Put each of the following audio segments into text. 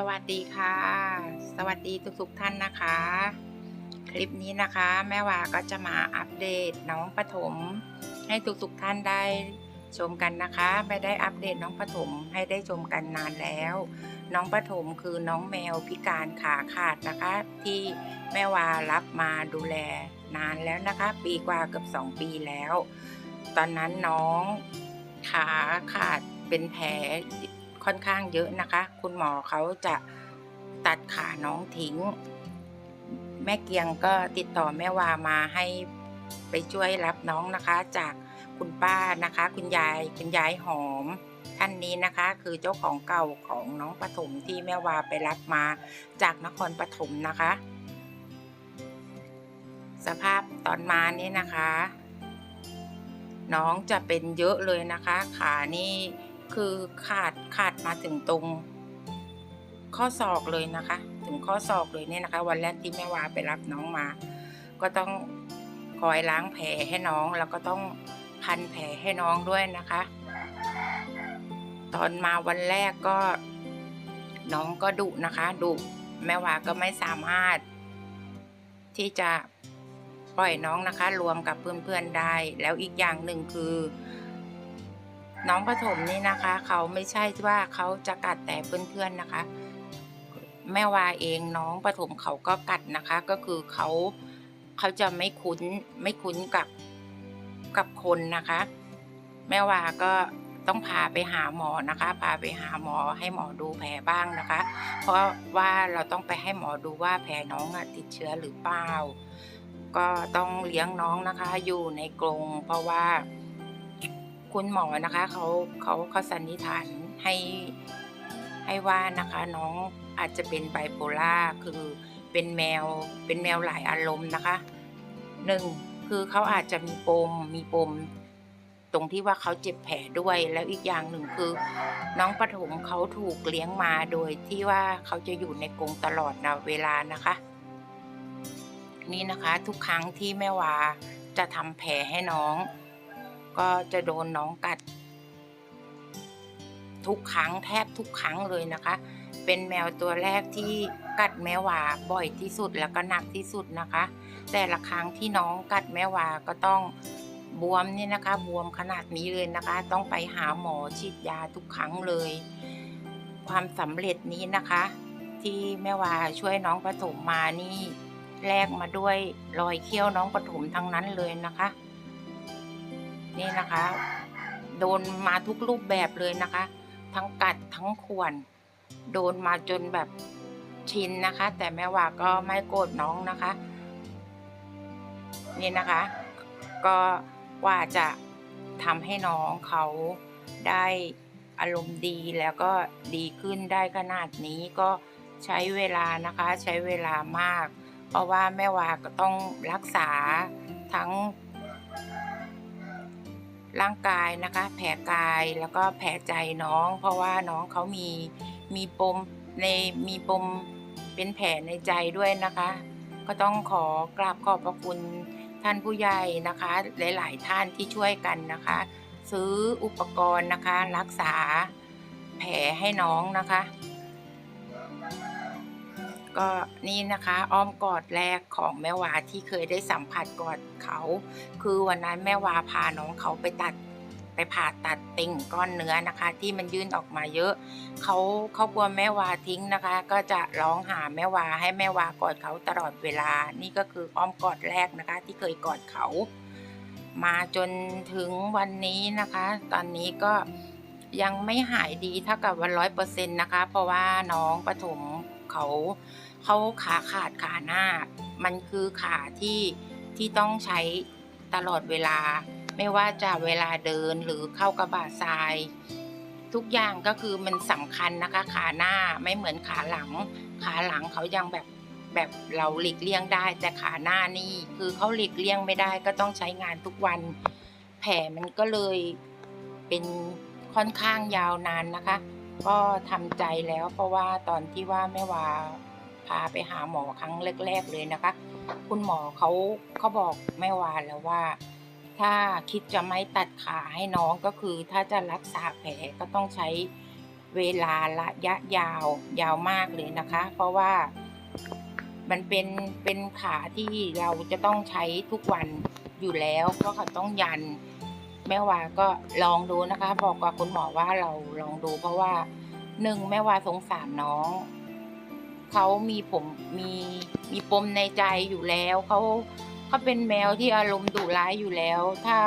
สวัสดีค่ะ สวัสดีทุกๆท่านนะคะ คลิปนี้นะคะ แม่วาก็จะมาอัปเดตน้องปฐมให้ทุกๆท่านได้ชมกันนะคะไม่ได้อัปเดตน้องปฐมให้ได้ชมกันนานแล้ว น้องปฐมคือน้องแมวพิการขาขาดนะคะ ที่แม่วารับมาดูแลนานแล้วนะคะ ปีกว่าเกือบ2 ปีแล้ว ตอนนั้นน้องขาขาดเป็นแผล ค่อนข้างเยอะนะคะ คุณหมอเขาจะตัดขาน้องทิ้ง แม่เกียงก็ติดต่อแม่วามาให้ไปช่วยรับน้องนะคะจากคุณป้านะคะ คุณยายคุณยายหอม ท่านนี้นะคะคือเจ้าของเก่าของน้องปฐมที่แม่วาไปรับมาจากนครปฐมนะคะ สภาพตอนมานี่นะคะ น้องจะเป็นเยอะเลยนะคะ ขานี่คือขาด ขาดมาถึงตรงข้อศอกเลยนะคะ ถึงข้อศอกเลยเนี่ยนะคะ วันแรกที่แม่วาไปรับน้องมา ก็ต้องคอยล้างแผลให้น้องแล้วก็ต้องพันแผลให้น้องด้วยนะคะ ตอนมาวันแรกก็น้องก็ดุนะคะดุแม่วาก็ไม่สามารถ ที่จะปล่อยน้องนะคะ รวมกับเพื่อนๆได้ แล้วอีกอย่างหนึ่งคือ น้องปฐมนี่นะคะ เขาไม่ใช่ว่าเขาจะกัดแต่เพื่อนๆนะคะ แม่วาเองน้องปฐมเขาก็กัดนะคะ ก็คือเขาเขาจะไม่คุ้นไม่คุ้นกับกับคนนะคะ แม่วาก็ต้องพาไปหาหมอนะคะ พาไปหาหมอให้หมอดูแผลบ้างนะคะ เพราะว่าเราต้องไปให้หมอดูว่าแผลน้องติดเชื้อหรือเปล่า ก็ต้องเลี้ยงน้องนะคะอยู่ในกรงเพราะว่า คุณหมอนะคะเขาเขาเขาสันนิษฐานให้ให้ว่านะคะน้องอาจจะเป็นไบโพล่าคือเป็นแมวเป็นแมวหลายอารมณ์นะคะหนึ่งคือเขาอาจจะมีปมมีปม ตรงที่ว่าเขาเจ็บแผลด้วยแล้วอีกอย่างหนึ่งคือ น้องปฐมเขาถูกเลี้ยงมาโดยที่ว่าเขาจะอยู่ในกรงตลอดนะเวลานะคะ นี่นะคะทุกครั้งที่แม่วาจะทำแผลให้น้อง ก็จะโดนน้องกัด ทุกครั้งแทบทุกครั้งเลยนะคะ เป็นแมวตัวแรกที่กัดแม่วาบ่อยที่สุดแล้วก็หนักที่สุดนะคะ แต่ละครั้งที่น้องกัดแม่วาก็ต้องบวมนี่นะคะ บวมขนาดนี้เลยนะคะ ต้องไปหาหมอฉีดยาทุกครั้งเลย ความสำเร็จนี้นะคะ ที่แม่วาช่วยน้องปฐมมานี่แลกมาด้วยรอยเขี้ยวน้องปฐมทั้งนั้นเลยนะคะ นี่นะคะ โดนมาทุกรูปแบบเลยนะคะ ทั้งกัดทั้งข่วน โดนมาจนแบบชินนะคะ แต่แม่ว่าก็ไม่โกรธน้องนะคะ นี่นะคะ ก็ว่าจะทำให้น้องเขาได้อารมณ์ดีแล้วก็ดีขึ้นได้ขนาดนี้ก็ใช้เวลานะคะใช้เวลามาก เพราะว่าแม่วาก็ต้องรักษาทั้ง ร่างกายนะคะ แผลกายแล้วก็แผลใจน้อง เพราะว่าน้องเขามีมีปมในมีปมเป็นแผลในใจด้วยนะคะ ก็ต้องขอกราบขอบพระคุณท่านผู้ใหญ่นะคะ หลาย ๆ ท่านที่ช่วยกันนะคะ ซื้ออุปกรณ์นะคะ รักษาแผลให้น้องนะคะ ก็นี่นะคะอ้อมกอดแรกของแม่วาที่เคยได้สัมผัสกอดเขา คือวันนั้นแม่วาพาน้องเขาไปตัดไปผ่าตัดติ่งก้อนเนื้อนะคะ ที่มันยื่นออกมาเยอะเขาเขากลัวแม่วาทิ้งนะคะ ก็จะร้องหาแม่วาให้แม่วากอดเขาตลอดเวลา นี่ก็คืออ้อมกอดแรกนะคะ ที่เคยกอดเขา มาจนถึงวันนี้นะคะ ตอนนี้ก็ยังไม่หายดีเท่ากับวันร้อยเปอร์เซ็นต์นะคะ เพราะว่าน้องปฐมเขา เขาขาขาดขาหน้า มันคือขาที่ที่ต้องใช้ตลอดเวลา ไม่ว่าจะเวลาเดินหรือเข้ากระบะทราย ทุกอย่างก็คือมันสำคัญนะคะ ขาหน้าไม่เหมือนขาหลัง ขาหลังเขายังแบบแบบเราหลีกเลี่ยงได้ แต่ขาหน้านี่คือเขาหลีกเลี่ยงไม่ได้ก็ต้องใช้งานทุกวัน แผลมันก็เลยเป็นค่อนข้างยาวนานนะคะ ก็ทำใจแล้วเพราะว่าตอนที่ว่าแม่วา พาไปหาหมอครั้งแรก ๆ เลยนะคะ คุณหมอเขาเขาบอกแม่วาแล้วว่า ถ้าคิดจะไม่ตัดขาให้น้องก็คือ ถ้าจะรักษาแผลก็ต้องใช้เวลาระยะยาวยาวมากเลยนะคะ เพราะว่ามันเป็นเป็นขาที่เราจะต้องใช้ทุกวันอยู่แล้วเพราะเขาต้องยันแม่วาก็ลองดูนะคะ บอกกับคุณหมอว่าเราลองดูเพราะว่าหนึ่งแม่วาสงสารน้อง เขามีผมมีมีปมในใจอยู่แล้วเขาเขาเป็นแมวที่อารมณ์ดุร้ายอยู่แล้ว ถ้า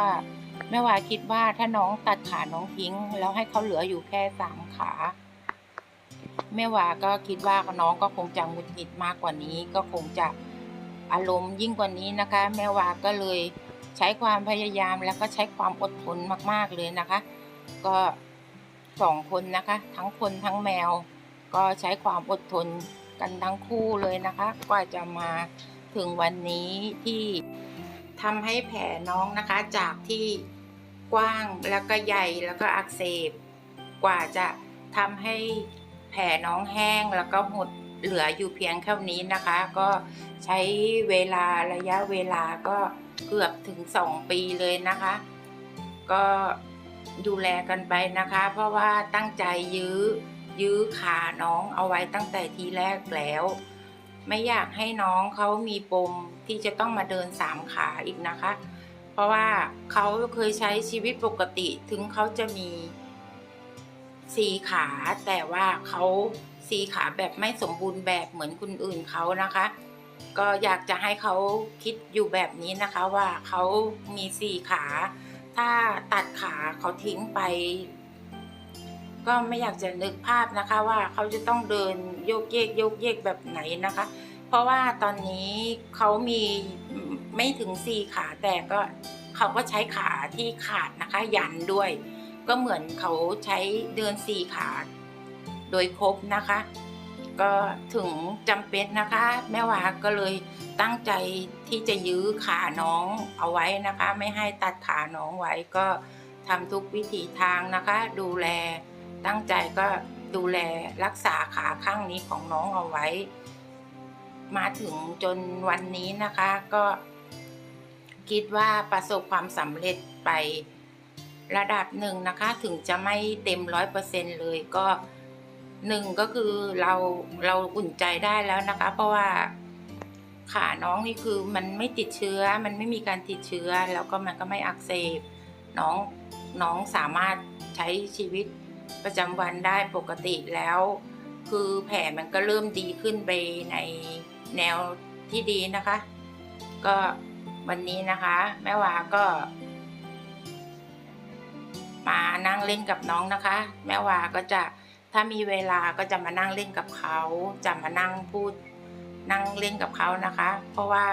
แม่วาคิดว่าถ้าน้องตัดขาน้องทิ้ง แล้วให้เขาเหลืออยู่แค่สามขาแม่วาก็คิดว่าน้องก็คงจะหงุดหงิดมากกว่านี้ ก็คงจะอารมณ์ยิ่งกว่านี้นะคะ แม่วาก็เลยใช้ความพยายามแล้วก็ใช้ความอดทนมากๆเลยนะคะ ก็สองคนนะคะ ทั้งคนทั้งแมว ก็ใช้ความอดทน กันทั้งคู่เลยนะคะ กว่าจะมาถึงวันนี้ที่ทำให้แผลน้องนะคะจากที่กว้างแล้วก็ใหญ่แล้วก็อักเสบ กว่าจะทำให้แผลน้องแห้งแล้วก็หดเหลืออยู่เพียงแค่นี้นะคะ ก็ใช้เวลาระยะเวลาก็เกือบถึง 2 ปีเลยนะคะ ก็ดูแลกันไปนะคะ เพราะว่าตั้งใจยื้อ ยื้อขาน้องเอาไว้ตั้งแต่ทีแรกแล้ว ไม่อยากให้น้องเขามีปมที่จะต้องมาเดินสามขาอีกนะคะ เพราะว่าเขาเคยใช้ชีวิตปกติถึงเขาจะมีสี่ขา แต่ว่าเขาสี่ขาแบบไม่สมบูรณ์แบบเหมือนคนอื่นเขานะคะ ก็อยากจะให้เขาคิดอยู่แบบนี้นะคะว่าเขามีสี่ขา ถ้าตัดขาเขาทิ้งไป ก็ไม่อยากจะนึกภาพนะคะว่าเขาจะต้องเดินโยกเยกโยกเยกแบบไหนนะคะ เพราะว่าตอนนี้เขามีไม่ถึงสี่ขาแต่ก็เขาก็ใช้ขาที่ขาดนะคะยันด้วย ก็เหมือนเขาใช้เดินสี่ขาโดยครบนะคะ ก็ถึงจำเป็นนะคะ แม่วาก็เลยตั้งใจที่จะยื้อขาน้องเอาไว้นะคะ ไม่ให้ตัดขาน้องไว้ก็ทำทุกวิถีทางนะคะ ดูแล ตั้งใจก็ดูแลรักษาขาข้างนี้ของน้องเอาไว้ มาถึงจนวันนี้นะคะก็คิดว่าประสบความสำเร็จไประดับหนึ่งนะคะ ถึงจะไม่เต็มร้อยเปอร์เซ็นเลยก็หนึ่งก็คือเราเราอุ่นใจได้แล้วนะคะ เพราะว่าขาน้องนี่คือมันไม่ติดเชื้อ มันไม่มีการติดเชื้อ แล้วก็มันก็ไม่อักเสบน้องน้องสามารถใช้ชีวิต ประจำวันได้ปกติแล้ว คือแผลมันก็เริ่มดีขึ้นไปในแนวที่ดีนะคะ ก็วันนี้นะคะ แม่วาก็ มานั่งเล่นกับน้องนะคะ แม่วาก็จะถ้ามีเวลาก็จะมานั่งเล่นกับเขา จะมานั่งพูดนั่งเล่นกับเขานะคะ เพราะว่า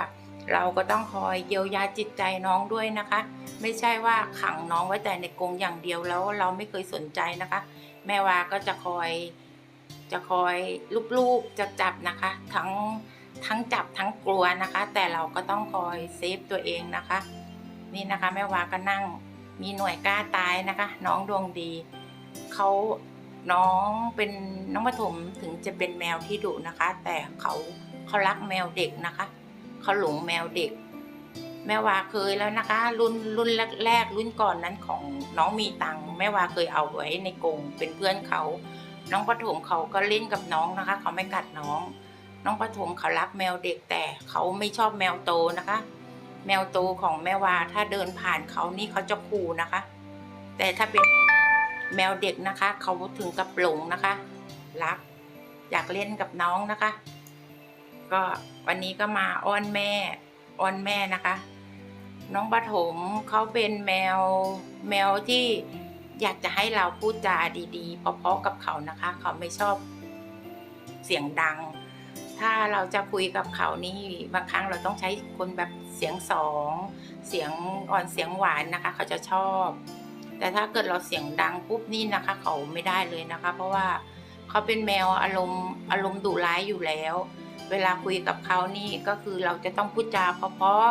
เราก็ต้องคอยเยียวยาจิตใจน้องด้วยนะคะ ไม่ใช่ว่าขังน้องไว้แต่ในกรงอย่างเดียวแล้วเราไม่เคยสนใจนะคะ แม่วาก็จะคอยจะคอยลูบๆจะจับนะคะ ทั้งทั้งจับทั้งกลัวนะคะ แต่เราก็ต้องคอยเซฟตัวเองนะคะ นี่นะคะแม่วาก็นั่งมีหน่วยกล้าตายนะคะ น้องดวงดีเขาน้องเป็นน้องปฐมถึงจะเป็นแมวที่ดุนะคะ แต่เขาเขารักแมวเด็กนะคะ เขาหลงแมวเด็ก แม่วาเคยแล้วนะคะ รุ่นรุ่นแรกๆรุ่นก่อนนั้นของน้องมีตังแม่วาเคยเอาไว้ในกรงเป็นเพื่อนเขาน้องปฐมเขาก็เล่นกับน้องนะคะ เขาไม่กัดน้อง น้องปฐมเขารักแมวเด็กแต่เขาไม่ชอบแมวโตนะคะ แมวโตของแม่วาถ้าเดินผ่านเขานี่เขาจะขู่นะคะ แต่ถ้าเป็นแมวเด็กนะคะ เขาถึงกับหลงนะคะ รัก อยากเล่นกับน้องนะคะ ก็วันนี้ก็มาอ้อนแม่อ้อนแม่นะคะ น้องปฐมเขาเป็นแมวแมวที่อยากจะให้เราพูดจาดีๆเพราะๆกับเขานะคะ เขาไม่ชอบเสียงดัง ถ้าเราจะคุยกับเขานี่บางครั้งเราต้องใช้คนแบบเสียงสองเสียงอ่อนเสียงหวานนะคะ เขาจะชอบ แต่ถ้าเกิดเราเสียงดังปุ๊บนี่นะคะ เขาไม่ได้เลยนะคะ เพราะว่าเขาเป็นแมวอารมณ์อารมณ์ดุร้ายอยู่แล้ว เวลาคุยกับเขานี่ก็คือเราจะต้องพูดจาเพราะ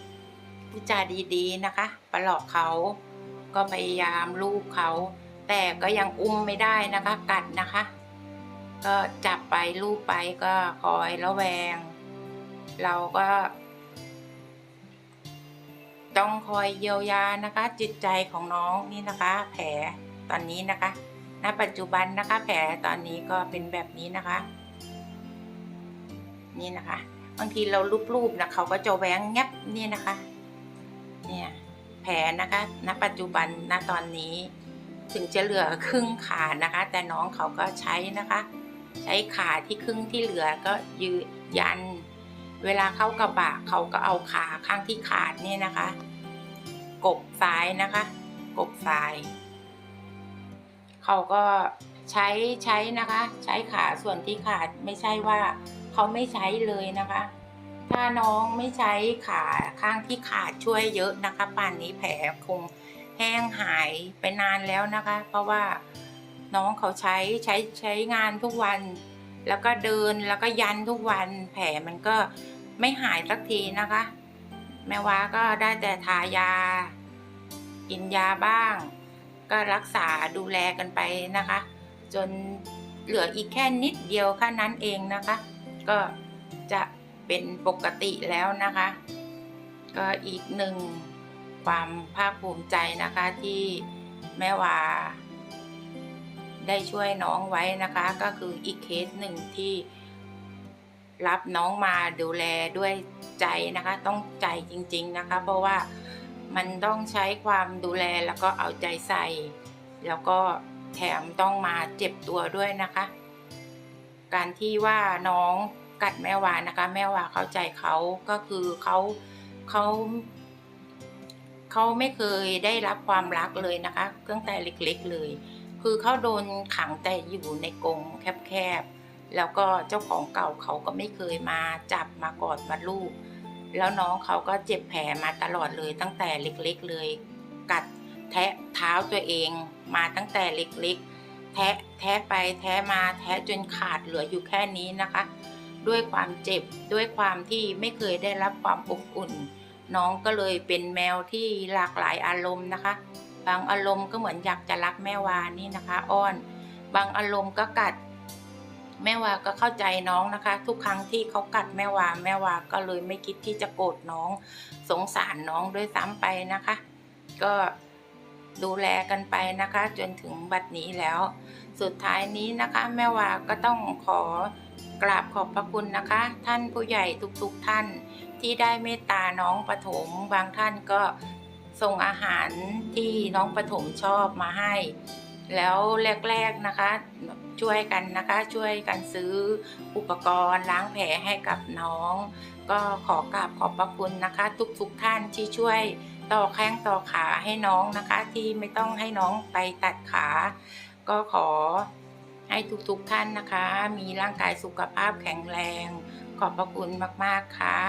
ๆพูดจาดีๆนะคะ ประหลอบเขาก็พยายามลูบเขา แต่ก็ยังอุ้มไม่ได้นะคะกัดนะคะ ก็จับไปลูบไปก็คอยระแวง เราก็ ต้องคอยเยียวยานะคะ จิตใจของน้องนี่นะคะ แผลตอนนี้นะคะณปัจจุบันนะคะ แผลตอนนี้ก็เป็นแบบนี้นะคะ นี่นะคะ บางทีเราลูบๆนะเขาก็จะแหวงแงบนี่นะคะ เนี่ยแผลนะคะ ณ ปัจจุบัน ณ ตอนนี้ ถึงจะเหลือครึ่งขานะคะ แต่น้องเขาก็ใช้นะคะ ใช้ขาที่ครึ่งที่เหลือก็ยืนยัน เวลาเข้ากระบะเขาก็เอาขาข้างที่ขาดนี่นะคะ กบซ้ายนะคะ กบซ้าย เขาก็ใช้ใช้นะคะ ใช้ขาส่วนที่ขาดไม่ใช่ว่า เขาไม่ใช้เลยนะคะ ถ้าน้องไม่ใช้ขาข้างที่ขาดช่วยเยอะนะคะ ป่านนี้แผลคงแห้งหายไปนานแล้วนะคะ เพราะว่าน้องเขาใช้ใช้ใช้งานทุกวัน แล้วก็เดินแล้วก็ยันทุกวัน แผลมันก็ไม่หายสักทีนะคะ แม่ว้าก็ได้แต่ทายา กินยาบ้าง ก็รักษาดูแลกันไปนะคะ จนเหลืออีกแค่นิดเดียวแค่นั้นเองนะคะ ก็จะเป็นปกติแล้วนะคะ ก็อีกหนึ่งความภาคภูมิใจนะคะที่แม่วาได้ช่วยน้องไว้นะคะ ก็คืออีกเคสหนึ่งที่รับน้องมาดูแลด้วยใจนะคะ ต้องใจจริง ๆนะคะ เพราะว่ามันต้องใช้ความดูแลแล้วก็เอาใจใส่ แล้วก็แถมต้องมาเจ็บตัวด้วยนะคะ การที่ว่าน้องกัดแม่วานะคะ แม่วาเข้าใจเขาก็คือเขาเขาเขาไม่เคยได้รับความรักเลยนะคะตั้งแต่เล็กๆเลย คือเขาโดนขังแต่อยู่ในกรงแคบๆแล้วก็เจ้าของเก่าเขาก็ไม่เคยมาจับมากอดมาลูกแล้วน้องเขาก็เจ็บแผลมาตลอดเลยตั้งแต่เล็กๆเลย กัดแทะเท้าตัวเองมาตั้งแต่เล็กๆ แทะแทะไปแทะมาแทะจนขาดเหลืออยู่แค่นี้นะคะ ด้วยความเจ็บด้วยความที่ไม่เคยได้รับความอบอุ่น น้องก็เลยเป็นแมวที่หลากหลายอารมณ์นะคะ บางอารมณ์ก็เหมือนอยากจะรักแม่วานี่นะคะ อ้อน บางอารมณ์ก็กัด แม่วาก็เข้าใจน้องนะคะ ทุกครั้งที่เขากัดแม่วาแม่วาก็เลยไม่คิดที่จะโกรธน้อง สงสารน้องด้วยซ้ำไปนะคะ ก็ ดูแลกันไปนะคะ จนถึงบัดนี้แล้ว สุดท้ายนี้นะคะ แม่วาก็ต้องขอกราบขอบพระคุณนะคะ ท่านผู้ใหญ่ทุกๆทท่าน ที่ได้เมตตาน้องปฐมบางท่านก็ส่งอาหารที่น้องปฐมชอบมาให้ แล้วแรกๆนะคะ ช่วยกันนะคะ ช่วยกันซื้ออุปกรณ์ล้างแผลให้กับน้อง ก็ขอกราบขอบพระคุณนะคะ ทุกๆท่านที่ช่วย ต่อแข้งต่อขาให้น้องนะคะ ที่ไม่ต้องให้น้องไปตัดขา ก็ขอให้ทุกๆท่านนะคะ มีร่างกายสุขภาพแข็งแรง ขอบพระคุณมาก ๆ ค่ะ